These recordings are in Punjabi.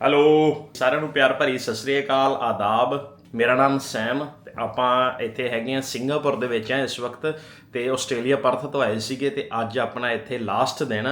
ਹੈਲੋ ਸਾਰਿਆਂ ਨੂੰ ਪਿਆਰ ਭਰੀ ਸਤਿ ਸ੍ਰੀ ਅਕਾਲ, ਆਦਾਬ। ਮੇਰਾ ਨਾਮ ਸੈਮ ਤੇ ਆਪਾਂ ਇੱਥੇ ਹੈਗੇ ਆ ਸਿੰਗਾਪੁਰ ਦੇ ਵਿੱਚ ਆ ਇਸ ਵਕਤ ਤੇ ਆਸਟ੍ਰੇਲੀਆ ਪਰਥ ਤੋਂ ਆਏ ਸੀਗੇ ਤੇ ਅੱਜ ਆਪਣਾ ਇੱਥੇ ਲਾਸਟ ਦਿਨ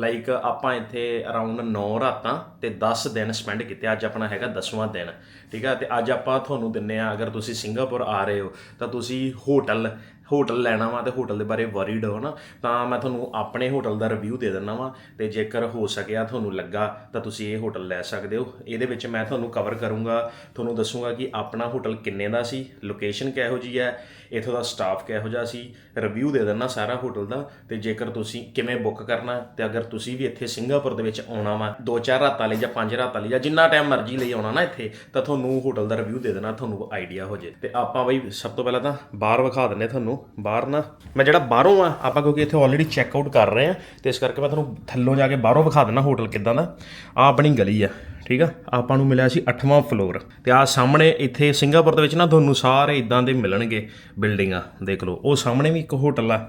ਲਾਈਕ ਆਪਾਂ ਇੱਥੇ ਅਰਾਊਂਡ 9 ਰਾਤਾਂ ਤੇ 10 ਦਿਨ ਸਪੈਂਡ ਕੀਤੇ, ਅੱਜ ਆਪਣਾ ਹੈਗਾ 10ਵਾਂ ਦਿਨ। ਠੀਕ ਆ, ਤੇ ਅੱਜ ਆਪਾਂ ਤੁਹਾਨੂੰ ਦਿੰਨੇ ਆ ਅਗਰ ਤੁਸੀਂ ਸਿੰਗਾਪੁਰ ਆ ਰਹੇ ਹੋ, ਤਾਂ ਤੁਸੀਂ ਹੋਟਲ ਹੋਟਲ ਲੈਣਾ ਵਾ ਤੇ ਹੋਟਲ ਦੇ ਬਾਰੇ ਵਰੀਡ ਹੋ ਨਾ, ਤਾਂ ਮੈਂ ਤੁਹਾਨੂੰ ਆਪਣੇ ਹੋਟਲ ਦਾ ਰਿਵਿਊ ਦੇ ਦਿੰਦਾ ਵਾਂ ਤੇ ਜੇਕਰ ਹੋ ਸਕਿਆ ਤੁਹਾਨੂੰ ਲੱਗਾ ਤਾਂ ਤੁਸੀਂ ਇਹ ਹੋਟਲ ਲੈ ਸਕਦੇ ਹੋ। ਇਹਦੇ ਵਿੱਚ ਮੈਂ ਤੁਹਾਨੂੰ ਕਵਰ ਕਰੂੰਗਾ, ਤੁਹਾਨੂੰ ਦੱਸੂਗਾ ਕਿ ਆਪਣਾ ਹੋਟਲ ਕਿੰਨੇ ਦਾ ਸੀ ਲੋਕੇਸ਼ਨ ਕਿਹੋ ਜੀ ਹੈ ਇਥੋਂ ਦਾ ਸਟਾਫ ਕਿਹੋ ਜਿਹਾ ਸੀ ਰਿਵਿਊ ਦੇ ਦਿੰਦਾ ਸਾਰਾ ਹੋਟਲ ਦਾ, ਤੇ ਜੇਕਰ ਤੁਸੀਂ ਕਿਵੇਂ ਬੁੱਕ ਕਰਨਾ, ਤੇ ਅਗਰ ਤੁਸੀਂ ਵੀ ਇੱਥੇ ਸਿੰਗਾਪੁਰ ਦੇ ਵਿੱਚ ਆਉਣਾ ਵਾ, ਦੋ ਚਾਰ ਰਾਤਾਂ ਲਈ ਜਾਂ ਪੰਜ ਰਾਤਾਂ ਲਈ, ਜਾਂ ਜਿੰਨਾ ਟਾਈਮ ਮਰਜ਼ੀ ਲਈ ਆਉਣਾ ਨਾ ਇੱਥੇ, ਤਾਂ ਤੁਹਾਨੂੰ ਹੋਟਲ ਦਾ ਰਿਵਿਊ ਦੇ ਦੇਣਾ, ਤੁਹਾਨੂੰ ਆਈਡੀਆ ਹੋ ਜੇ। ਤੇ ਆਪਾਂ ਬਈ ਸਭ ਤੋਂ ਪਹਿਲਾਂ ਤਾਂ ਬਾਹਰ ਵਿਖਾ ਦਿੰਨੇ ਤੁਹਾਨੂੰ, ਬਾਹਰ ਨਾ। ਮੈਂ ਜਿਹੜਾ ਬਾਹਰੋਂ ਆ, ਆਪਾਂ ਕਿਉਂਕਿ ਇੱਥੇ ਆਲਰੇਡੀ ਚੈੱਕ ਆਊਟ ਕਰ ਰਹੇ ਆ ਤੇ ਇਸ ਕਰਕੇ ਮੈਂ ਤੁਹਾਨੂੰ ਥੱਲੋਂ ਜਾ ਕੇ ਬਾਹਰੋਂ ਵਿਖਾ ਦਿੰਨਾ ਹੋਟਲ ਕਿੱਦਾਂ ਦਾ। ਆ ਆਪਣੀ ਗਲੀ ਆ। ਠੀਕ ਆ? ਆਪਾਂ ਨੂੰ ਮਿਲਿਆ ਸੀ 8ਵਾਂ ਫਲੋਰ ਤੇ ਆ ਸਾਹਮਣੇ ਇੱਥੇ ਸਿੰਗਾਪੁਰ ਦੇ ਵਿੱਚ ਨਾ ਤੁਹਾਨੂੰ ਸਾਰੇ ਇਦਾਂ ਦੇ ਮਿਲਣਗੇ ਬਿਲਡਿੰਗਾਂ, ਦੇਖ ਲਓ। ਉਹ ਸਾਹਮਣੇ ਵੀ ਇੱਕ ਹੋਟਲ ਆ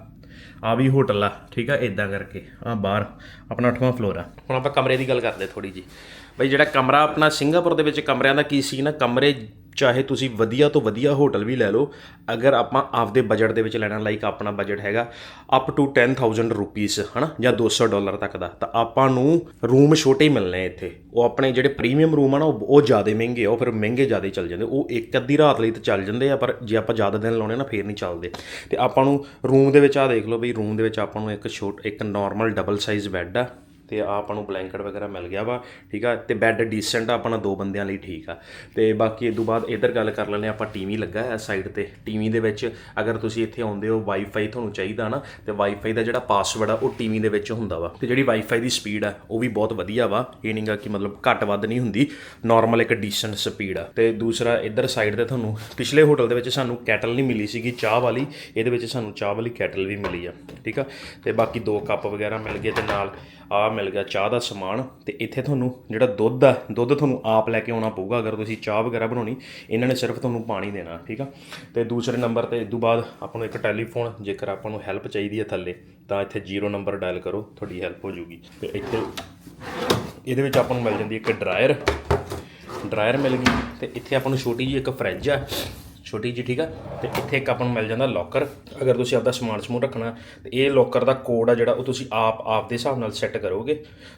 ਆ ਵੀ ਹੋਟਲ ਆ, ਠੀਕ ਆ? ਇਦਾਂ ਕਰਕੇ ਆ ਬਾਹਰ ਆਪਣਾ 8ਵਾਂ ਫਲੋਰ ਆ। ਹੁਣ ਆਪਾਂ ਕਮਰੇ ਦੀ ਗੱਲ ਕਰਦੇ ਥੋੜੀ ਜੀ ਬਈ ਜਿਹੜਾ ਕਮਰਾ ਆਪਣਾ ਸਿੰਗਾਪੁਰ ਦੇ ਵਿੱਚ ਕਮਰਿਆਂ ਦਾ ਕੀ ਸੀ ਨਾ, ਕਮਰੇ ਚਾਹੇ ਤੁਸੀਂ ਵਧੀਆ ਤੋਂ ਵਧੀਆ ਹੋਟਲ ਵੀ ਲੈ ਲਓ, ਅਗਰ ਆਪਾਂ ਆਪਦੇ ਬਜਟ ਦੇ ਵਿੱਚ ਲੈਣਾ ਲਾਈਕ ਆਪਣਾ ਬਜਟ ਹੈਗਾ ਅਪ ਟੂ 10000 ਰੁਪੀਸ ਹਨਾ, ਜਾਂ 200 ਡਾਲਰ ਤੱਕ ਦਾ, ਤਾਂ ਆਪਾਂ ਨੂੰ ਰੂਮ ਛੋਟੇ ਹੀ ਮਿਲਣੇ ਇੱਥੇ। ਉਹ ਆਪਣੇ ਜਿਹੜੇ ਪ੍ਰੀਮੀਅਮ ਰੂਮ ਆ ਨਾ, ਉਹ ਉਹ ਜ਼ਿਆਦਾ ਮਹਿੰਗੇ ਆ, ਉਹ ਫਿਰ ਮਹਿੰਗੇ ਜ਼ਿਆਦਾ ਹੀ ਚੱਲ ਜਾਂਦੇ। ਉਹ ਇੱਕ ਅੱਧੀ ਰਾਤ ਲਈ ਤਾਂ ਚੱਲ ਜਾਂਦੇ ਆ, ਪਰ ਜੇ ਆਪਾਂ ਜ਼ਿਆਦਾ ਦਿਨ ਲਾਉਣੇ ਨਾ, ਫੇਰ ਨਹੀਂ ਚੱਲਦੇ। ਤੇ ਆਪਾਂ ਨੂੰ ਰੂਮ ਦੇ ਵਿੱਚ ਆ ਦੇਖ ਲਓ ਵੀ ਰੂਮ ਦੇ ਵਿੱਚ ਆਪਾਂ ਨੂੰ ਇੱਕ ਛੋਟ ਇੱਕ ਨਾਰਮਲ ਡਬਲ ਸਾਈਜ਼ ਬੈੱਡ ਆ। ਤੇ ਆਪਾਂ ਨੂੰ ਬਲੈਂਕਟ ਵਗੈਰਾ ਮਿਲ ਗਿਆ ਵਾ, ਠੀਕ ਆ? ਤੇ ਬੈੱਡ ਡੀਸੈਂਟ ਆ ਆਪਣਾ ਦੋ ਬੰਦਿਆਂ ਲਈ ਠੀਕ ਆ। ਤੇ ਬਾਕੀ ਇਹ ਤੋਂ ਬਾਅਦ ਇਧਰ ਗੱਲ ਕਰ ਲੈਂਦੇ ਆਪਾਂ ਟੀਵੀ ਲੱਗਾ ਹੈ ਸਾਈਡ ਤੇ। ਟੀਵੀ ਦੇ ਵਿੱਚ ਅਗਰ ਤੁਸੀਂ ਇੱਥੇ ਆਉਂਦੇ ਹੋ ਵਾਈਫਾਈ ਤੁਹਾਨੂੰ ਚਾਹੀਦਾ ਨਾ, ਤੇ ਵਾਈਫਾਈ ਦਾ ਜਿਹੜਾ ਪਾਸਵਰਡ ਆ, ਉਹ ਟੀਵੀ ਦੇ ਵਿੱਚ ਹੁੰਦਾ ਵਾ। ਤੇ ਜਿਹੜੀ ਵਾਈਫਾਈ ਦੀ ਸਪੀਡ ਆ, ਉਹ ਵੀ ਬਹੁਤ ਵਧੀਆ ਵਾ। ਇਹ ਨਹੀਂਗਾ ਕਿ ਮਤਲਬ ਘੱਟ ਵੱਧ ਨਹੀਂ ਹੁੰਦੀ ਨਾਰਮਲ ਇੱਕ ਡੀਸੈਂਟ ਸਪੀਡ ਆ। ਤੇ ਦੂਸਰਾ ਇਧਰ ਸਾਈਡ ਤੇ ਤੁਹਾਨੂੰ, ਪਿਛਲੇ ਹੋਟਲ ਦੇ ਵਿੱਚ ਸਾਨੂੰ ਕੈਟਲ ਨਹੀਂ ਮਿਲੀ ਸੀਗੀ, ਚਾਹ ਵਾਲੀ। ਇਹਦੇ ਵਿੱਚ ਸਾਨੂੰ ਚਾਹ ਵਾਲੀ ਕੈਟਲ ਵੀ ਮਿਲੀ ਆ, ਠੀਕ ਆ? ਤੇ ਬਾਕੀ ਦੋ ਕੱਪ ਵਗੈਰਾ ਮਿਲ ਗਏ ਤੇ ਨਾਲ ਆ ਮਿਲ ਗਿਆ, ਚਾਹ ਦਾ ਸਮਾਨ, ਤੇ ਇੱਥੇ ਤੁਹਾਨੂੰ ਜਿਹੜਾ ਦੁੱਧ ਆ, ਦੁੱਧ ਤੁਹਾਨੂੰ ਆਪ ਲੈ ਕੇ ਆਉਣਾ ਪਊਗਾ, ਅਗਰ ਤੁਸੀਂ ਚਾਹ ਵਗੈਰਾ ਬਣਾਉਣੀ, ਇਹਨਾਂ ਨੇ ਸਿਰਫ ਤੁਹਾਨੂੰ ਪਾਣੀ ਦੇਣਾ, ਠੀਕ ਆ? ਤੇ ਦੂਸਰੇ ਨੰਬਰ ਤੇ ਇਸ ਤੋਂ ਬਾਅਦ ਆਪਾਂ ਨੂੰ ਇੱਕ ਟੈਲੀਫੋਨ, ਜੇਕਰ ਆਪਾਂ ਨੂੰ ਹੈਲਪ ਚਾਹੀਦੀ ਹੈ ਥੱਲੇ, ਤਾਂ ਇੱਥੇ 0 ਨੰਬਰ ਡਾਇਲ ਕਰੋ, ਤੁਹਾਡੀ ਹੈਲਪ ਹੋ ਜਾਊਗੀ ਤੇ ਇੱਥੇ ਇਹਦੇ ਵਿੱਚ ਆਪਾਂ ਨੂੰ ਮਿਲ ਜਾਂਦੀ ਇੱਕ ਡਰਾਇਰ ਡਰਾਇਰ ਮਿਲ ਗਈ, ਤੇ ਇੱਥੇ ਆਪਾਂ ਨੂੰ ਛੋਟੀ ਜਿਹੀ ਇੱਕ ਫਰਿੱਜ ਆ ਛੋਟੀ ਜਿਹੀ, ਠੀਕ ਆ? ਤੇ ਇੱਥੇ ਇੱਕ ਆਪਾਂ ਨੂੰ ਮਿਲ ਜਾਂਦਾ ਲੋਕਰ ਅਗਰ ਤੁਸੀਂ ਆਪਦਾ ਸਮਾਨ ਸਮੂਨ ਰੱਖਣਾ, ਤੇ ਇਹ ਲੋਕਰ ਦਾ ਕੋਡ ਆ ਜਿਹੜਾ ਉਹ ਤੁਸੀਂ ਆਪ ਆਪ ਦੇ ਹਿਸਾਬ ਨਾਲ ਸੈੱਟ ਕਰੋਗੇ।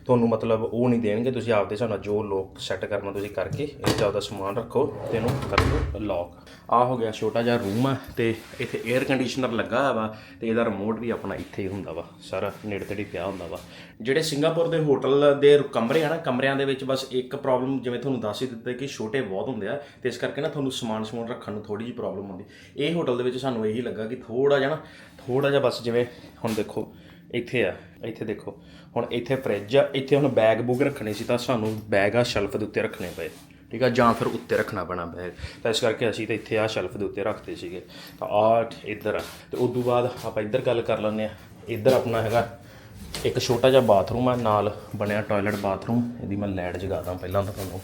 ਤੁਹਾਨੂੰ ਮਤਲਬ ਉਹ ਨਹੀਂ ਦੇਣਗੇ, ਤੁਸੀਂ ਆਪ ਦੇ ਹਿਸਾਬ ਨਾਲ ਜੋ ਲੋਕ ਸੈੱਟ ਕਰਨਾ ਤੁਸੀਂ ਕਰਕੇ, ਇਹ 'ਚ ਆਪਦਾ ਸਮਾਨ ਰੱਖੋ ਤੇ ਇਹਨੂੰ ਕਰ ਦਿਓ ਲੌਕ ਆ ਹੋ ਗਿਆ ਛੋਟਾ ਜਿਹਾ ਰੂਮ ਆ, ਤੇ ਇੱਥੇ 에ਅਰ ਕੰਡੀਸ਼ਨਰ ਲੱਗਾ ਹੋਇਆ ਵਾ, ਤੇ ਇਹਦਾ ਰਿਮੋਟ ਵੀ ਆਪਣਾ ਇੱਥੇ ਹੀ ਹੁੰਦਾ ਵਾ, ਸਾਰਾ ਨੇੜੇ ਤੇੜੇ ਪਿਆ ਹੁੰਦਾ ਵਾ। ਜਿਹੜੇ ਸਿੰਗਾਪੁਰ ਦੇ ਹੋਟਲ ਦੇ ਕਮਰੇ ਆ ਨਾ, ਕਮਰਿਆਂ ਦੇ ਵਿੱਚ ਬਸ ਇੱਕ ਪ੍ਰੋਬਲਮ ਜਿਵੇਂ ਤੁਹਾਨੂੰ ਦੱਸ ਹੀ ਦਿੱਤਾ ਕਿ ਛੋਟੇ ਬਹੁਤ ਹੁੰਦੇ ਆ, ਤੇ ਇਸ ਕਰਕੇ ਨਾ ਤੁਹਾਨੂੰ ਸਮਾਨ ਸਮੂਨ ਰੱਖਣ ਨੂੰ ਥੋੜੀ ਜਿਹੀ ਪ੍ਰੋਬਲਮ ਹੁੰਦੀ ਇਹ ਹੋਟਲ ਦੇ ਵਿੱਚ ਸਾਨੂੰ ਇਹੀ ਲੱਗਾ ਕਿ ਥੋੜਾ ਜਿਹਾ ਨਾ ਥੋੜਾ ਜਿਹਾ ਬਸ ਜਿਵੇਂ ਹੁਣ ਦੇਖੋ, ਇੱਥੇ ਆ, ਇੱਥੇ ਦੇਖੋ, ਹੁਣ ਇੱਥੇ ਫ੍ਰਿਜ ਆ, ਇੱਥੇ ਹੁਣ ਬੈਗ ਬੁੱਗ ਰੱਖਣੇ ਸੀ ਤਾਂ ਸਾਨੂੰ ਬੈਗ ਆ ਸ਼ੈਲਫ ਦੇ ਉੱਤੇ ਰੱਖਣੇ ਪਏ, ਠੀਕ ਆ, ਜਾਂ ਫਿਰ ਉੱਤੇ ਰੱਖਣਾ ਪੈਣਾ ਬੈਗ ਤਾਂ ਇਸ ਕਰਕੇ ਅਸੀਂ ਤਾਂ ਇੱਥੇ ਆ ਸ਼ੈਲਫ ਦੇ ਉੱਤੇ ਰੱਖਦੇ ਸੀਗੇ। ਤਾਂ ਆ ਇੱਧਰ ਆ, ਤੇ ਉਸ ਤੋਂ ਬਾਅਦ ਆਪਾਂ ਇੱਧਰ ਗੱਲ ਕਰ ਲੈਂਦੇ ਆ ਇੱਧਰ ਆਪਣਾ ਹੈਗਾ ਇੱਕ ਛੋਟਾ ਜਿਹਾ ਬਾਥਰੂਮ ਆ, ਨਾਲ ਬਣਿਆ ਟਾਇਲਟ ਬਾਥਰੂਮ ਇਹਦੀ ਮੈਂ ਲੈਟ ਜਗਾ ਦਾਂ ਪਹਿਲਾਂ ਤਾਂ ਤੁਹਾਨੂੰ।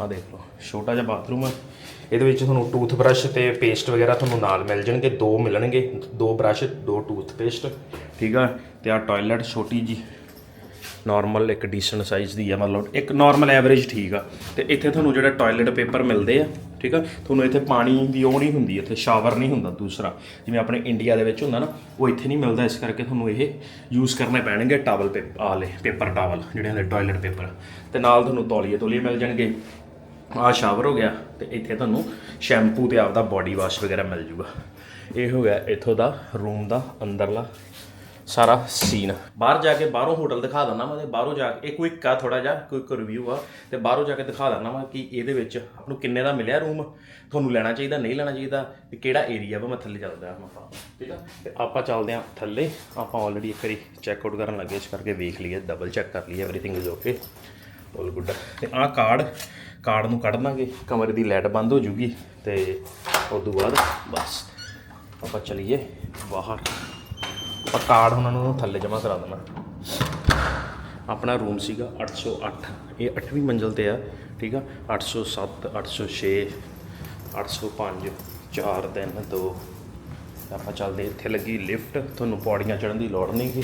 ਆ ਦੇਖ ਲਓ, ਛੋਟਾ ਜਿਹਾ ਬਾਥਰੂਮ ਹੈ ਇਹਦੇ ਵਿੱਚ ਤੁਹਾਨੂੰ ਟੂਥ ਬ੍ਰਸ਼ ਤੇ ਪੇਸਟ ਵਗੈਰਾ ਤੁਹਾਨੂੰ ਨਾਲ ਮਿਲ ਜਾਣਗੇ, ਦੋ ਮਿਲਣਗੇ। ਦੋ ਬ੍ਰਸ਼ ਦੋ ਟੂਥ ਪੇਸਟ ਠੀਕ ਆ? ਤੇ ਆ ਟਾਇਲਟ ਛੋਟੀ ਜੀ ਨਾਰਮਲ ਇੱਕ ਡੀਸੈਂਟ ਸਾਈਜ਼ ਦੀ ਆ, ਮਤਲਬ ਇੱਕ ਨਾਰਮਲ ਐਵਰੇਜ ਠੀਕ ਆ। ਤੇ ਇੱਥੇ ਤੁਹਾਨੂੰ ਜਿਹੜਾ ਟਾਇਲਟ ਪੇਪਰ ਮਿਲਦੇ ਆ, ਠੀਕ ਆ? ਤੁਹਾਨੂੰ ਇੱਥੇ ਪਾਣੀ ਦੀ ਉਹ ਨਹੀਂ ਹੁੰਦੀ, ਇੱਥੇ ਸ਼ਾਵਰ ਨਹੀਂ ਹੁੰਦਾ ਦੂਸਰਾ। ਜਿਵੇਂ ਆਪਣੇ ਇੰਡੀਆ ਦੇ ਵਿੱਚ ਹੁੰਦਾ ਨਾ, ਉਹ ਇੱਥੇ ਨਹੀਂ ਮਿਲਦਾ, ਇਸ ਕਰਕੇ ਤੁਹਾਨੂੰ ਇਹ ਯੂਜ਼ ਕਰਨੇ ਪੈਣਗੇ ਟਾਵਲ ਪੇਪਰ ਆਲੇ ਪੇਪਰ ਟਾਵਲ ਜਿਹੜੇ ਹੁੰਦੇ ਟਾਇਲਟ ਪੇਪਰ ਤੇ ਨਾਲ ਤੁਹਾਨੂੰ ਤੌਲੀਏ ਤੌਲੀਏ ਮਿਲ ਜਾਣਗੇ। ਆਹ ਸ਼ਾਵਰ ਹੋ ਗਿਆ ਤੇ ਇੱਥੇ ਤੁਹਾਨੂੰ ਸ਼ੈਂਪੂ ਤੇ ਆਪਦਾ ਬਾਡੀ ਵਾਸ਼ ਵਗੈਰਾ ਮਿਲ ਜੂਗਾ। ਇਹ ਹੋ ਗਿਆ ਇੱਥੋਂ ਦਾ ਰੂਮ ਦਾ ਅੰਦਰਲਾ ਸਾਰਾ ਸੀਨ ਬਾਹਰ ਜਾ ਕੇ ਬਾਹਰੋਂ ਹੋਟਲ ਦਿਖਾ ਦਿੰਦਾ ਮੈਂ ਤੇ ਬਾਹਰੋਂ ਜਾ ਕੇ, ਇਹ ਕੁਇਕ ਆ ਥੋੜਾ ਜਿਹਾ ਕੁਇਕ ਰਿਵਿਊ ਆ, ਤੇ ਬਾਹਰੋਂ ਜਾ ਕੇ ਦਿਖਾ ਦਿੰਦਾ ਮੈਂ ਕਿ ਇਹਦੇ ਵਿੱਚ ਆਪ ਨੂੰ ਕਿੰਨੇ ਦਾ ਮਿਲਿਆ ਰੂਮ ਤੁਹਾਨੂੰ ਲੈਣਾ ਚਾਹੀਦਾ, ਨਹੀਂ ਲੈਣਾ ਚਾਹੀਦਾ, ਤੇ ਕਿਹੜਾ ਏਰੀਆ ਵਾ ਮੈਂ ਥੱਲੇ ਚੱਲਦਾ ਆਪਾਂ ਠੀਕ ਆ? ਤੇ ਆਪਾਂ ਚੱਲਦੇ ਹਾਂ ਥੱਲੇ, ਆਪਾਂ ਆਲਰੇਡੀ ਇੱਕ ਵਾਰੀ ਚੈੱਕ ਆਊਟ ਕਰਨ ਲੱਗੇ, ਇਸ ਕਰਕੇ ਵੇਖ ਲਈਏ ਡਬਲ ਚੈੱਕ ਕਰ ਲਈਏ everything is okay all good ਤੇ ਆਹ ਕਾਰਡ ਕਾਰਡ ਨੂੰ ਕੱਢ ਦਾਂਗੇ, ਕਮਰੇ ਦੀ ਲਾਈਟ ਬੰਦ ਹੋ ਜੂਗੀ ਤੇ ਉਸ ਤੋਂ ਬਾਅਦ ਬਸ ਆਪਾਂ ਚਲੀਏ ਬਾਹਰ। ਆਪਾਂ ਕਾਰਡ ਉਹਨਾਂ ਨੂੰ ਥੱਲੇ ਜਮ੍ਹਾਂ ਕਰਾ ਦੇਣਾ। ਆਪਣਾ ਰੂਮ ਸੀਗਾ 808 ਇਹ 8ਵੀਂ ਮੰਜ਼ਲ ਤੇ ਆ, ਠੀਕ ਆ? 807 806 805 4 3 2 ਆਪਾਂ ਚੱਲਦੇ ਇੱਥੇ ਲੱਗੀ ਲਿਫਟ, ਤੁਹਾਨੂੰ ਪੌੜੀਆਂ ਚੜ੍ਹਨ ਦੀ ਲੋੜ ਨਹੀਂ ਗੀ।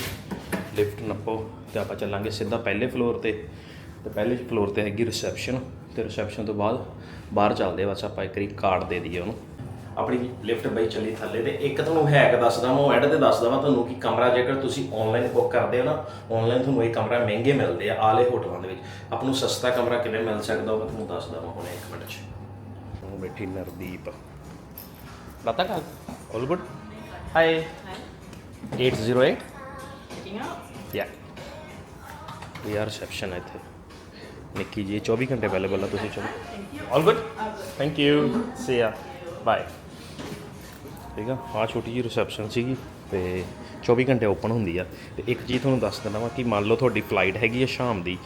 ਲਿਫਟ ਨੱਪੋ ਤੇ ਆਪਾਂ ਚੱਲਾਂਗੇ ਸਿੱਧਾ ਪਹਿਲੇ ਫਲੋਰ ਤੇ। ਤੇ ਪਹਿਲੇ ਫਲੋਰ ਤੇ ਹੈਗੀ ਰਿਸੈਪਸ਼ਨ ਤੇ ਰਿਸੈਪਸ਼ਨ ਤੋਂ ਬਾਅਦ ਬਾਹਰ ਚੱਲਦੇ ਆ ਬਸ ਆਪਾਂ ਇੱਕ ਵਾਰੀ ਕਾਰਡ ਦੇ ਦਈਏ ਉਹਨੂੰ ਆਪਣੀ ਲਿਫਟ ਬਈ ਚੱਲੀ ਥੱਲੇ ਤੇ ਇੱਕ ਤੁਹਾਨੂੰ ਹੈਕ ਦੱਸਦਾ ਮੈਂ ਉਹ ਐਡ ਤੇ ਦੱਸਦਾ ਮੈਂ ਤੁਹਾਨੂੰ ਕਿ ਕਮਰਾ ਜੇਕਰ ਤੁਸੀਂ ਆਨਲਾਈਨ ਬੁੱਕ ਕਰਦੇ ਹੋ ਨਾ ਆਨਲਾਈਨ ਤੁਹਾਨੂੰ ਇਹ ਕਮਰਾ ਮਹਿੰਗੇ ਮਿਲਦੇ ਆ ਆਲੇ ਹੋਟਲਾਂ ਦੇ ਵਿੱਚ ਆਪ ਨੂੰ ਸਸਤਾ ਕਮਰਾ ਕਿਵੇਂ ਮਿਲ ਸਕਦਾ ਉਹ ਮੈਂ ਤੁਹਾਨੂੰ ਦੱਸਦਾ ਮੈਂ ਹੁਣੇ ਇੱਕ ਮਿੰਟ 'ਚ ਉਹ ਬੈਠੀ ਨਰਦੀਪ Bata ka? All good? Hi. 808? Yeah. We are reception ਇੱਥੇ ਨਿੱਕੀ ਜੀ 24 ਘੰਟੇ ਅਵੇਲੇਬਲ ਆ ਤੁਸੀਂ ਚਲੋ। All good thank you see ya bye ਠੀਕ ਆ ਆ ਛੋਟੀ ਜੀ ਰਿਸੈਪਸ਼ਨ ਸੀਗੀ ਤੇ 24 ਘੰਟੇ ਓਪਨ ਹੁੰਦੀ ਆ। ਤੇ ਇੱਕ ਚੀਜ਼ ਤੁਹਾਨੂੰ ਦੱਸ ਦਿੰਦਾ ਵਾਂ ਕਿ ਮੰਨ ਲਓ ਤੁਹਾਡੀ ਫਲਾਈਟ ਹੈਗੀ ਆ ਸ਼ਾਮ ਦੀ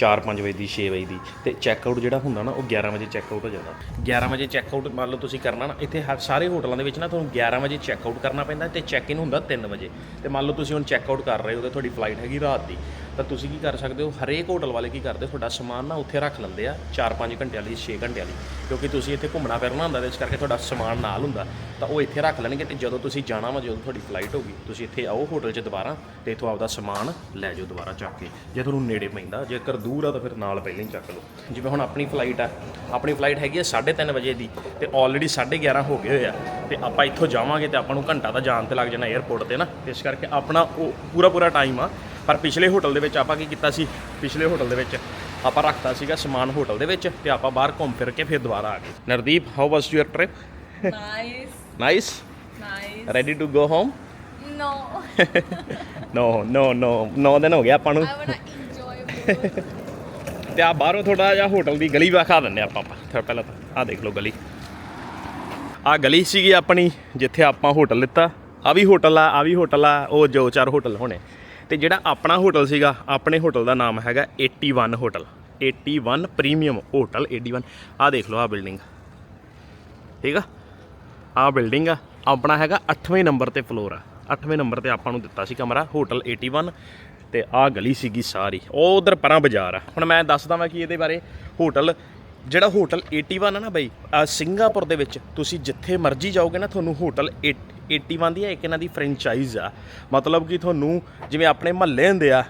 4-5 ਵਜੇ ਦੀ 6 ਵਜੇ ਦੀ ਤੇ ਚੈੱਕ ਆਊਟ ਜਿਹੜਾ ਹੁੰਦਾ ਨਾ ਉਹ 11 ਵਜੇ ਚੈੱਕ ਆਊਟ ਹੋ ਜਾਂਦਾ। 11 ਵਜੇ ਚੈੱਕ ਆਊਟ ਮੰਨ ਲਓ ਤੁਸੀਂ ਕਰਨਾ ਨਾ ਇੱਥੇ ਹਰ ਸਾਰੇ ਹੋਟਲਾਂ ਦੇ ਵਿੱਚ ਨਾ ਤੁਹਾਨੂੰ 11 ਵਜੇ ਚੈੱਕ ਆਊਟ ਕਰਨਾ ਪੈਂਦਾ ਤੇ ਚੈੱਕ ਇਨ ਹੁੰਦਾ 3 ਵਜੇ। ਤੇ ਮੰਨ ਲਓ ਤੁਸੀਂ ਹੁਣ ਚੈੱਕ ਆਊਟ ਕਰ ਰਹੇ ਹੋ ਤੇ ਤੁਹਾਡੀ ਫਲਾਈਟ ਹੈਗੀ ਰਾਤ ਦੀ। ਤਾਂ ਤੁਸੀਂ ਕੀ ਕਰ ਸਕਦੇ ਹੋ? ਹਰੇਕ ਹੋਟਲ ਵਾਲੇ ਕੀ ਕਰਦੇ? ਤੁਹਾਡਾ ਸਮਾਨ ਨਾ ਉੱਥੇ ਰੱਖ ਲੈਂਦੇ ਆ 4-5 ਘੰਟਿਆਂ ਵਾਲੀ 6 ਘੰਟਿਆਂ ਲਈ ਕਿਉਂਕਿ ਤੁਸੀਂ ਇੱਥੇ ਘੁੰਮਣਾ ਫਿਰਨਾ ਹੁੰਦਾ ਤੇ ਇਸ ਕਰਕੇ ਤੁਹਾਡਾ ਸਮਾਨ ਨਾਲ ਹੁੰਦਾ। ਤਾਂ ਉਹ ਇੱਥੇ ਰੱਖ ਲੈਣਗੇ ਤੇ ਜਦੋਂ ਤੁਸੀਂ ਜਾਣਾ ਵਾ, ਜਦੋਂ ਤੁਹਾਡੀ ਫਲਾਈਟ ਹੋਗੀ ਤੁਸੀਂ ਇੱਥੇ ਆਓ ਹੋਟਲ 'ਚ ਦੁਬਾਰਾ ਤੇ ਇੱਥੋਂ ਆਪਦਾ ਸਮਾਨ ਲੈ ਜਾਓ ਦੁਬਾਰਾ ਚੱਕ ਕੇ। ਜੇ ਤੁਹਾਨੂੰ ਨੇੜੇ ਪੈਂਦਾ, ਜੇਕਰ ਦੂਰ ਆ ਤਾਂ ਫਿਰ ਨਾਲ ਪਹਿਲਾਂ ਹੀ ਚੱਕ ਲਓ। ਜਿਵੇਂ ਹੁਣ ਆਪਣੀ ਫਲਾਈਟ ਆ, ਆਪਣੀ ਫਲਾਈਟ ਹੈਗੀ ਆ 3:30 ਵਜੇ ਦੀ ਤੇ ਆਲਰੇਡੀ 11:30 ਹੋ ਗਏ ਹੋਏ ਆ। ਤੇ ਆਪਾਂ ਇੱਥੋਂ ਜਾਵਾਂਗੇ ਤੇ ਆਪਾਂ ਨੂੰ ਘੰਟਾ ਤਾਂ ਜਾਣ ਤੇ ਲੱਗ ਜਾਣਾ 에ਅਰਪੋਰਟ ਤੇ ਨਾ। ਇਸ ਕਰਕੇ ਆਪਣਾ ਉਹ ਪੂਰਾ ਪੂਰਾ ਟਾਈਮ ਆ ਪਰ ਪਿਛਲੇ ਹੋਟਲ ਦੇ ਵਿੱਚ ਆਪਾਂ ਕੀ ਕੀਤਾ ਸੀ? ਪਿਛਲੇ ਹੋਟਲ ਦੇ ਵਿੱਚ ਆਪਾਂ ਰੱਖਤਾ ਸੀਗਾ ਸਮਾਨ ਹੋਟਲ ਦੇ ਵਿੱਚ ਤੇ ਆਪਾਂ ਬਾਹਰ ਘੁੰਮ ਫਿਰ ਕੇ ਫਿਰ ਦੁਬਾਰਾ ਆ ਗਏ। Nardeep how was your trip nice nice. Ready to go home No, no no no 9 ਦਿਨ ਹੋ ਗਏ ਆਪਾਂ ਨੂੰ। More. ਤੇ ਆ ਬਾਹਰੋਂ ਥੋੜਾ ਜਿਹਾ ਹੋਟਲ ਦੀ ਗਲੀ ਵਿਖਾ ਦਿੰਨੇ ਆਪਾਂ ਆਪਾਂ। ਥੋੜਾ ਪਹਿਲਾਂ ਤਾਂ ਆ ਦੇਖ ਲਓ ਗਲੀ। ਆ ਗਲੀ ਸੀਗੀ ਆਪਣੀ ਜਿੱਥੇ ਆਪਾਂ ਹੋਟਲ ਲਿੱਤਾ। ਆ ਵੀ ਹੋਟਲ ਆ ਆ ਵੀ ਹੋਟਲ ਆ ਉਹ ਜੋ ਚਾਰ ਹੋਟਲ ਹੋਣੇ। ਤੇ ਜਿਹੜਾ ਆਪਣਾ ਹੋਟਲ ਸੀਗਾ, ਆਪਣੇ ਹੋਟਲ ਦਾ ਨਾਮ ਹੈਗਾ 81 ਹੋਟਲ। 81 ਪ੍ਰੀਮੀਅਮ ਹੋਟਲ 81 ਆ ਦੇਖ ਲਓ ਆ ਬਿਲਡਿੰਗ ਠੀਕ ਆ? ਆ ਬਿਲਡਿੰਗ ਆ, ਆਪਣਾ ਹੈਗਾ 8ਵੇਂ ਨੰਬਰ ਤੇ ਫਲੋਰ ਆ। 8ਵੇਂ ਨੰਬਰ ਤੇ ਆਪਾਂ ਨੂੰ ਦਿੱਤਾ ਸੀ ਕਮਰਾ, ਹੋਟਲ 81 ਤੇ ਆ ਗਲੀ ਸੀਗੀ ਸਾਰੀ। ਉਹ ਉਧਰ ਪਰਾਂ ਬਾਜ਼ਾਰ ਆ। ਹੁਣ ਮੈਂ ਦੱਸਦਾ ਮੈਂ ਕਿ ਇਹਦੇ ਬਾਰੇ ਹੋਟਲ, ਜਿਹੜਾ ਹੋਟਲ 81 ਆ ਨਾ ਬਈ ਸਿੰਗਾਪੁਰ ਦੇ ਵਿੱਚ ਤੁਸੀਂ ਜਿੱਥੇ ਮਰਜ਼ੀ ਜਾਓਗੇ ਨਾ, ਤੁਹਾਨੂੰ ਹੋਟਲ 81 ਦੀ ਹੈ ਇੱਕ ਇਹਨਾਂ ਦੀ ਫਰੈਂਚਾਈਜ਼ ਆ। ਮਤਲਬ ਕਿ ਤੁਹਾਨੂੰ ਜਿਵੇਂ ਆਪਣੇ ਮਹੱਲੇ ਹੁੰਦੇ ਆ,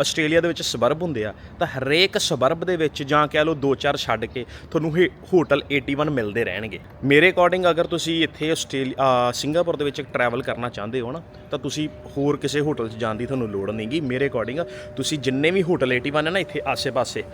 ਆਸਟ੍ਰੇਲੀਆ ਦੇ ਵਿੱਚ ਸਬਰਬ ਹੁੰਦੇ ਆ, ਤਾਂ ਹਰੇਕ ਸਬਰਬ ਦੇ ਵਿੱਚ ਜਾਂ ਕਹਿ ਲਓ ਦੋ ਚਾਰ ਛੱਡ ਕੇ ਤੁਹਾਨੂੰ ਇਹ ਹੋਟਲ 81 ਮਿਲਦੇ ਰਹਿਣਗੇ। ਮੇਰੇ ਅਕੋਰਡਿੰਗ ਅਗਰ ਤੁਸੀਂ ਇੱਥੇ ਆਸਟ੍ਰੇਲੀਆ ਸਿੰਗਾਪੁਰ ਦੇ ਵਿੱਚ ਟਰੈਵਲ ਕਰਨਾ ਚਾਹੁੰਦੇ ਹੋ ਨਾ, ਤਾਂ ਤੁਸੀਂ ਹੋਰ ਕਿਸੇ ਹੋਟਲ 'ਚ ਜਾਣ ਦੀ ਤੁਹਾਨੂੰ ਲੋੜ ਨਹੀਂਗੀ। ਮੇਰੇ ਅਕੋਰਡਿੰਗ ਤੁਸੀਂ ਜਿੰਨੇ ਵੀ ਹੋਟਲ 81 ਹੈ ਨਾ ਇੱਥੇ ਆਸੇ-ਪਾਸੇ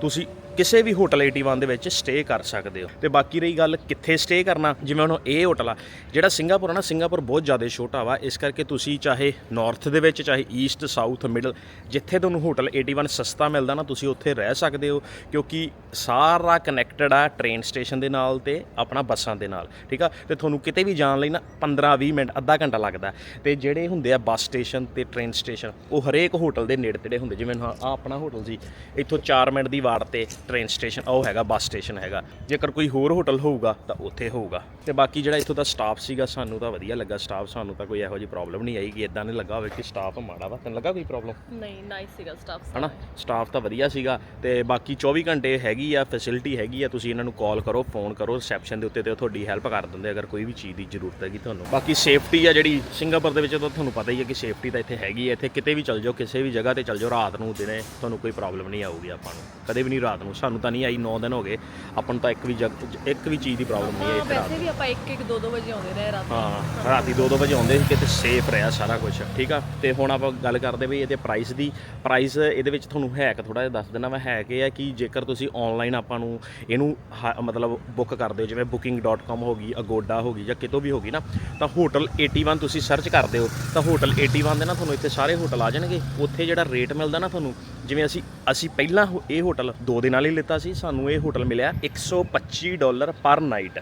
ਤੁਸੀਂ ਕਿਸੇ ਵੀ ਹੋਟਲ 81 ਦੇ ਵਿੱਚ ਸਟੇ ਕਰ ਸਕਦੇ ਹੋ। ਤੇ ਬਾਕੀ ਰਹੀ ਗੱਲ ਕਿੱਥੇ ਸਟੇ ਕਰਨਾ, ਜਿਵੇਂ ਹੁਣ ਇਹ ਹੋਟਲ ਆ, ਜਿਹੜਾ ਸਿੰਗਾਪੁਰ ਆ ਨਾ, ਸਿੰਗਾਪੁਰ ਬਹੁਤ ਜ਼ਿਆਦਾ ਛੋਟਾ ਵਾ, ਇਸ ਕਰਕੇ ਤੁਸੀਂ ਚਾਹੇ ਨਾਰਥ ਦੇ ਵਿੱਚ, ਚਾਹੇ ਈਸਟ ਸਾਊਥ ਮਿਡਲ ਜਿੱਥੇ ਤੁਹਾਨੂੰ ਹੋਟਲ 81 ਸਸਤਾ ਮਿਲਦਾ ਨਾ, ਤੁਸੀਂ ਉੱਥੇ ਰਹਿ ਸਕਦੇ ਹੋ, ਕਿਉਂਕਿ ਸਾਰਾ ਕਨੈਕਟਡ ਆ ਟ੍ਰੇਨ ਸਟੇਸ਼ਨ ਦੇ ਨਾਲ ਤੇ ਆਪਣਾ ਬੱਸਾਂ ਦੇ ਨਾਲ, ਠੀਕ ਆ? ਤੇ ਤੁਹਾਨੂੰ ਕਿਤੇ ਵੀ ਜਾਣ ਲਈ ਨਾ 15-20 ਮਿੰਟ, ਅੱਧਾ ਘੰਟਾ ਲੱਗਦਾ। ਤੇ ਜਿਹੜੇ ਹੁੰਦੇ ਆ ਬੱਸ ਸਟੇਸ਼ਨ ਤੇ ਟ੍ਰੇਨ ਸਟੇਸ਼ਨ ਉਹ ਹਰੇਕ ਹੋਟਲ ਦੇ ਨੇੜੇ ਤੇੜੇ ਹੁੰਦੇ, ਜਿਵੇਂ ਆ ਆਪਣਾ ਹੋਟਲ ਸੀ, ਇੱਥੋਂ 4 ਮਿੰਟ ਦੀ ਵਾਰ ਤੇ ਟ੍ਰੇਨ ਸਟੇਸ਼ਨ ਉਹ ਹੈਗਾ ਬੱਸ ਸਟੇਸ਼ਨ ਹੈਗਾ। ਜੇਕਰ ਕੋਈ ਹੋਰ ਹੋਟਲ ਹੋਊਗਾ ਤਾਂ ਉੱਥੇ ਹੋਊਗਾ। ਤੇ ਬਾਕੀ ਜਿਹੜਾ ਇੱਥੋਂ ਦਾ ਸਟਾਫ ਸੀਗਾ ਸਾਨੂੰ ਤਾਂ ਵਧੀਆ ਲੱਗਾ ਸਟਾਫ ਸਾਨੂੰ ਤਾਂ ਕੋਈ ਇਹੋ ਜਿਹੀ ਪ੍ਰੋਬਲਮ ਨਹੀਂ ਆਈ ਕਿ ਇਦਾਂ ਨਹੀਂ ਲੱਗਾ ਹੋਵੇ ਕਿ ਸਟਾਫ ਮਾੜਾ ਵਾ। ਤੈਨੂੰ ਲੱਗਾ ਕੋਈ ਪ੍ਰੋਬਲਮ ਨਹੀਂ ਨਾਈਸ ਸੀਗਾ ਸਟਾਫ ਹਨਾ? ਸਟਾਫ ਤਾਂ ਵਧੀਆ ਸੀਗਾ। ਤੇ ਬਾਕੀ 24 ਘੰਟੇ ਹੈਗੀ ਆ ਫੈਸਿਲਿਟੀ ਹੈਗੀ ਆ ਤੁਸੀਂ ਇਹਨਾਂ ਨੂੰ ਕਾਲ ਕਰੋ ਫੋਨ ਕਰੋ ਰਿਸੈਪਸ਼ਨ ਦੇ ਉੱਤੇ ਤੇ ਉਹ ਤੁਹਾਡੀ ਹੈਲਪ ਕਰ ਦਿੰਦੇ ਅਗਰ ਕੋਈ ਵੀ ਚੀਜ਼ ਦੀ ਜ਼ਰੂਰਤ ਹੈਗੀ ਤੁਹਾਨੂੰ। ਬਾਕੀ ਸੇਫਟੀ ਆ ਜਿਹੜੀ ਸਿੰਗਾਪੁਰ ਦੇ ਵਿੱਚ ਤਾਂ ਤੁਹਾਨੂੰ ਪਤਾ ਹੀ ਹੈ ਕਿ ਸੇਫਟੀ ਤਾਂ ਇੱਥੇ ਹੈਗੀ ਹੈ ਇੱਥੇ ਕਿਤੇ ਵੀ ਚੱਲ ਜਾਓ ਕਿਸੇ ਵੀ ਜਗ੍ਹਾ ਤੇ ਚੱਲ ਜਾਓ ਰਾਤ ਨੂੰ ਦਿਨੇ ਤੁਹਾਨੂੰ ਕੋਈ ਪ੍ਰੋਬਲਮ ਨਹੀਂ ਆਊਗੀ ਆਪਾਂ ਨੂੰ। ਕਦੇ ਵੀ ਨਹੀਂ ਰਾਤ ਨੂੰ ਸਾਨੂੰ ਤਾਂ ਨਹੀਂ ਆਈ 9 ਦਿਨ ਹੋ ਗਏ। ਆਪਾਂ ਨੂੰ ਤਾਂ ਇੱਕ ਵੀ ਜਗ ਇੱਕ ਵੀ ਚੀਜ਼ ਦੀ ਪ੍ਰੋਬਲਮ ਨਹੀਂ ਆਈ ਇੱਥੇ ਰਾਤ ਵੈਸੇ ਵੀ ਆਪਾਂ 1 1 2 2 ਵਜੇ ਆਉਂਦੇ ਰਹੇ ਰਾਤ ਹਾਂ ਰਾਤੀ 2-2 ਵਜੇ ਆਉਂਦੇ ਸੀ ਕਿਤੇ ਸੇਫ ਰਿਹਾ ਸਾਰਾ ਕੁਝ ਠੀਕ ਆ? ਤੇ ਹੁਣ ਆਪਾਂ ਗੱਲ ਕਰਦੇ ਵੀ ਇਹਦੇ ਪ੍ਰਾਈਸ ਦੀ। ਪ੍ਰਾਈਸ ਇਹਦੇ ਵਿੱਚ ਤੁਹਾਨੂੰ ਹੈਕ ਥੋੜਾ ਜਿਹਾ ਦੱਸ ਦੇਣਾ ਮੈਂ ਹੈਕ ਇਹ ਹੈ ਕਿ ਜੇਕਰ ਤੁਸੀਂ ਆਨਲਾਈਨ ਆਪਾਂ ਨੂੰ ਇਹਨੂੰ ਮਤਲਬ ਬੁੱਕ ਕਰਦੇ ਹੋ ਜਿਵੇਂ booking.com ਹੋ ਗਈ ਅਗੋਡਾ ਹੋ ਗਈ ਜਾਂ ਕਿਤੋਂ ਵੀ ਹੋ ਗਈ ਨਾ ਤਾਂ ਹੋਟਲ 81 ਤੁਸੀਂ ਸਰਚ ਕਰਦੇ ਹੋ ਤਾਂ ਹੋਟਲ 81 ਦੇ ਨਾ ਤੁਹਾਨੂੰ ਇੱਥੇ ਸਾਰੇ ਹੋਟਲ ਆ ਜਾਣਗੇ। ਉੱਥੇ ਜਿਹੜਾ ਰੇਟ ਮਿਲਦਾ ਨਾ ਤੁਹਾਨੂੰ ਜਿਵੇਂ ਅਸੀਂ ਅਸੀਂ ਪਹਿਲਾਂ ਹੋ- ਇਹ ਹੋਟਲ 2 ਦਿਨਾਂ ਲਈ ਲਿੱਤਾ ਸੀ ਸਾਨੂੰ ਇਹ ਹੋਟਲ ਮਿਲਿਆ 125 dollar per night.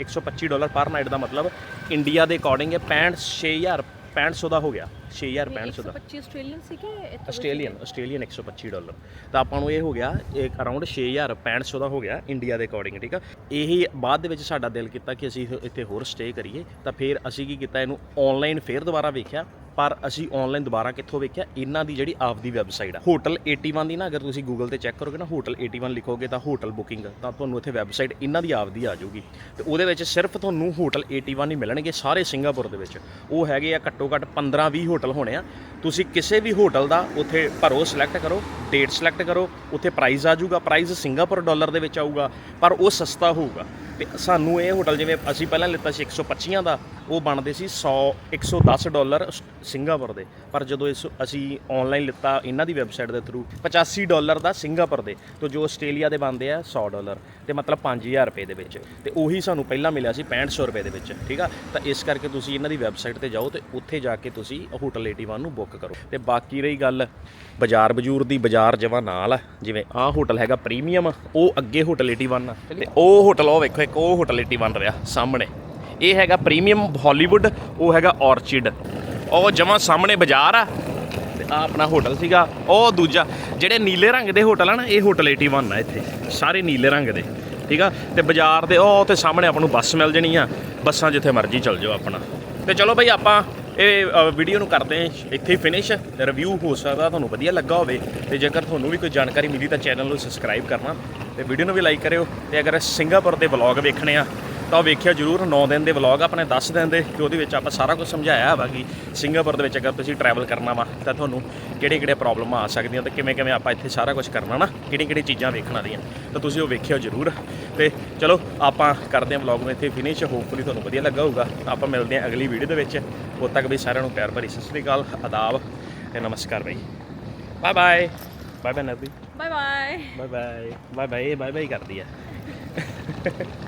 125 dollar per night ਦਾ ਮਤਲਬ ਇੰਡੀਆ ਦੇ ਅਕੋਰਡਿੰਗ ਇਹ 65 6000 6500 ਦਾ ਹੋ ਗਿਆ 6000 6500 ਦਾ। 125 ਆਸਟ੍ਰੇਲੀਅਨ ਸੀਗੇ ਇੱਥੋਂ ਆਸਟ੍ਰੇਲੀਅਨ ਆਸਟ੍ਰੇਲੀਅਨ 125 ਡਾਲਰ। ਤਾਂ ਆਪਾਂ ਨੂੰ ਇਹ ਹੋ ਗਿਆ ਇੱਕ ਅਰਾਊਂਡ 6000 6500 ਦਾ ਹੋ ਗਿਆ ਇੰਡੀਆ ਦੇ ਅਕੋਰਡਿੰਗ ਠੀਕ ਆ? ਇਹੀ ਬਾਅਦ ਦੇ ਵਿੱਚ ਸਾਡਾ ਦਿਲ ਕੀਤਾ ਕਿ ਅਸੀਂ ਇੱਥੇ- ਇੱਥੇ ਹੋਰ ਸਟੇ ਕਰੀਏ। ਤਾਂ ਫਿਰ ਅਸੀਂ ਕੀ ਕੀਤਾ ਇਹਨੂੰ ਆਨਲਾਈਨ ਫੇਰ ਦੁਬਾਰਾ ਵੇਖਿਆ। ਪਰ ਅਸੀਂ ਆਨਲਾਈਨ ਦੁਬਾਰਾ ਕਿੱਥੋਂ ਵੇਖਿਆ? ਇਹਨਾਂ ਦੀ ਜਿਹੜੀ ਆਪਦੀ ਵੈਬਸਾਈਟ ਆ। ਹੋਟਲ 81 ਦੀ ਨਾ, ਅਗਰ ਤੁਸੀਂ ਗੂਗਲ ਤੇ ਚੈੱਕ ਕਰੋਗੇ ਨਾ ਹੋਟਲ 81 ਲਿਖੋਗੇ ਤਾਂ ਹੋਟਲ ਬੁਕਿੰਗ ਤਾਂ ਤੁਹਾਨੂੰ ਇੱਥੇ ਵੈਬਸਾਈਟ ਇਹਨਾਂ ਦੀ ਆਪਦੀ ਆ ਜਾਊਗੀ। ਤੇ ਉਹਦੇ ਵਿੱਚ ਸਿਰਫ ਤੁਹਾਨੂੰ ਹੋਟਲ 81 ਹੀ ਮਿਲਣਗੇ ਸਾਰੇ ਸਿੰਗਾਪੁਰ ਦੇ ਵਿੱਚ। ਉਹ ਹੈਗੇ ਆ ਘੱਟੋ ਘੱਟ 15 20 ਹੋਟਲ ਹੋਣੇ ਆ। ਤੁਸੀਂ ਕਿਸੇ ਵੀ ਹੋਟਲ ਦਾ ਉੱਥੇ ਭਰੋ ਸਿਲੈਕਟ ਕਰੋ ਡੇਟ ਸਿਲੈਕਟ ਕਰੋ, ਉੱਥੇ ਪ੍ਰਾਈਸ ਆ ਜਾਊਗਾ ਪ੍ਰਾਈਸ ਸਿੰਗਾਪੁਰ ਡਾਲਰ ਦੇ ਵਿੱਚ ਆਊਗਾ, ਪਰ ਉਹ ਸਸਤਾ ਹੋਊਗਾ। ਤੇ ਸਾਨੂੰ ਇਹ ਹੋਟਲ ਜਿਵੇਂ ਅਸੀਂ ਪਹਿਲਾਂ ਲਿੱਤਾ ਸੀ 125 ਦਾ, ਉਹ ਬਣਦੇ ਸੀ 100 110 ਡਾਲਰ ਸ- ਸਿੰਗਾਪੁਰ ਦੇ। ਪਰ ਜਦੋਂ ਇਸ ਅਸੀਂ ਆਨਲਾਈਨ ਲਿੱਤਾ ਇਹਨਾਂ ਦੀ ਵੈਬਸਾਈਟ ਦੇ ਥਰੂ 85 ਡਾਲਰ ਦਾ ਸਿੰਗਾਪੁਰ ਦੇ। ਤੋਂ ਜੋ ਆਸਟ੍ਰੇਲੀਆ ਦੇ ਬਣਦੇ ਆ 100 ਡਾਲਰ ਤੇ ਮਤਲਬ 5000 ਰੁਪਏ ਦੇ ਵਿੱਚ। ਤੇ ਉਹੀ ਸਾਨੂੰ ਪਹਿਲਾਂ ਮਿਲਿਆ ਸੀ 6500 ਰੁਪਏ ਦੇ ਵਿੱਚ, ਠੀਕ ਆ? ਤਾਂ ਇਸ ਕਰਕੇ ਤੁਸੀਂ ਇਹਨਾਂ ਦੀ ਵੈਬਸਾਈਟ ਤੇ ਜਾਓ ਤੇ ਉੱਥੇ ਜਾ ਕੇ ਤੁਸੀਂ ਹੋਟਲ 81 ਨੂੰ ਬੁੱਕ ਕਰੋ। ਤੇ ਬਾਕੀ ਰਹੀ ਗੱਲ, ਬਾਜ਼ਾਰ ਬਜੂਰ ਦੀ ਬਾਜ਼ਾਰ ਜਵਾ ਨਾਲ ਆ, ਜਿਵੇਂ ਆਹ ਹੋਟਲ ਹੈਗਾ ਪ੍ਰੀਮੀਅਮ ਉਹ ਅੱਗੇ ਹੋਟਲ 81 ਆ। ਤੇ ਉਹ ਹੋਟਲ ਉਹ ਵੇਖੋ ਇੱਕ, ਉਹ ਹੋਟਲ 81 ਰਿਹਾ, ਸਾਹਮਣੇ। ਇਹ ਹੈਗਾ ਪ੍ਰੀਮੀਅਮ ਹਾਲੀਵੁੱਡ ਉਹ ਹੈਗਾ ਔਰਚਿਡ ਉਹ ਜਮਾ ਸਾਹਮਣੇ ਬਾਜ਼ਾਰ ਆ, ਤੇ ਆ ਆਪਣਾ ਹੋਟਲ ਸੀਗਾ, ਉਹ ਦੂਜਾ, ਜਿਹੜੇ ਨੀਲੇ ਰੰਗ ਦੇ ਹੋਟਲ ਆ ਨਾ, ਇਹ ਹੋਟਲ 81 ਆ ਇੱਥੇ, ਸਾਰੇ ਨੀਲੇ ਰੰਗ ਦੇ, ਠੀਕ ਆ? ਤੇ ਬਾਜ਼ਾਰ ਦੇ, ਉਹ ਤੇ ਸਾਹਮਣੇ ਆਪਾਂ ਨੂੰ ਬੱਸ ਮਿਲ ਜਣੀ ਆ, ਬੱਸਾਂ ਜਿੱਥੇ ਮਰਜ਼ੀ ਚੱਲ ਜਾਓ ਆਪਣਾ। ਤੇ ਚਲੋ ਭਾਈ ਆਪਾਂ ਇਹ ਵੀਡੀਓ ਨੂੰ ਕਰਦੇ ਹਾਂ, ਇੱਥੇ ਹੀ ਫਿਨਿਸ਼ ਰਿਵਿਊ ਹੋ ਸਕਦਾ, ਤੁਹਾਨੂੰ ਵਧੀਆ ਲੱਗਾ ਹੋਵੇ, ਤੇ ਜੇਕਰ ਤੁਹਾਨੂੰ ਵੀ ਕੋਈ ਜਾਣਕਾਰੀ ਮਿਲੀ ਤਾਂ ਚੈਨਲ ਨੂੰ ਸਬਸਕ੍ਰਾਈਬ ਕਰਨਾ, ਤੇ ਵੀਡੀਓ ਨੂੰ ਵੀ ਲਾਈਕ ਕਰਿਓ, ਤੇ ਅਗਰ ਸਿੰਗਾਪੁਰ ਦੇ ਵਲੌਗ ਵੇਖਣੇ ਆ ਤਾਂ ਉਹ ਵੇਖਿਆ ਜਰੂਰ 9 ਦਿਨ ਦੇ ਵਲੌਗ ਆਪਣੇ 10 ਦਿਨ ਦੇ ਤੇ ਉਹਦੇ ਵਿੱਚ ਆਪਾਂ ਸਾਰਾ ਕੁਝ ਸਮਝਾਇਆ ਵਾ ਕਿ ਸਿੰਗਾਪੁਰ ਦੇ ਵਿੱਚ ਅਗਰ ਤੁਸੀਂ ਟਰੈਵਲ ਕਰਨਾ ਵਾ ਤਾਂ ਤੁਹਾਨੂੰ ਕਿਹੜੇ ਕਿਹੜੇ ਪ੍ਰੋਬਲਮਾਂ ਆ ਸਕਦੀਆਂ ਤੇ ਕਿਵੇਂ ਕਿਵੇਂ ਆਪਾਂ ਇੱਥੇ ਸਾਰਾ ਕੁਝ ਕਰਨਾ ਨਾ ਕਿਹੜੀਆਂ ਕਿਹੜੀਆਂ ਚੀਜ਼ਾਂ ਵੇਖਣ ਵਾਲੀਆਂ। ਤਾਂ ਤੁਸੀਂ ਉਹ ਵੇਖਿਓ ਜਰੂਰ। ਤੇ ਚਲੋ ਆਪਾਂ ਕਰਦੇ ਹਾਂ ਵਲੌਗ ਨੂੰ ਇੱਥੇ ਫਿਨਿਸ਼ ਹੋਪਫੁਲੀ ਤੁਹਾਨੂੰ ਵਧੀਆ ਲੱਗਾ ਹੋਊਗਾ। ਆਪਾਂ ਮਿਲਦੇ ਹਾਂ ਅਗਲੀ ਵੀਡੀਓ ਦੇ ਵਿੱਚ। ਉਦ ਤੱਕ ਵੀ ਸਾਰਿਆਂ ਨੂੰ ਪਿਆਰ ਭਰੀ ਸਤਿ ਸ੍ਰੀ ਅਕਾਲ ਅਦਾਬ ਤੇ ਨਮਸਕਾਰ ਬਾਈ। Bye bye bye bye Narvi bye bye bye bye bye bye bye ਕਰਦੀ ਆ।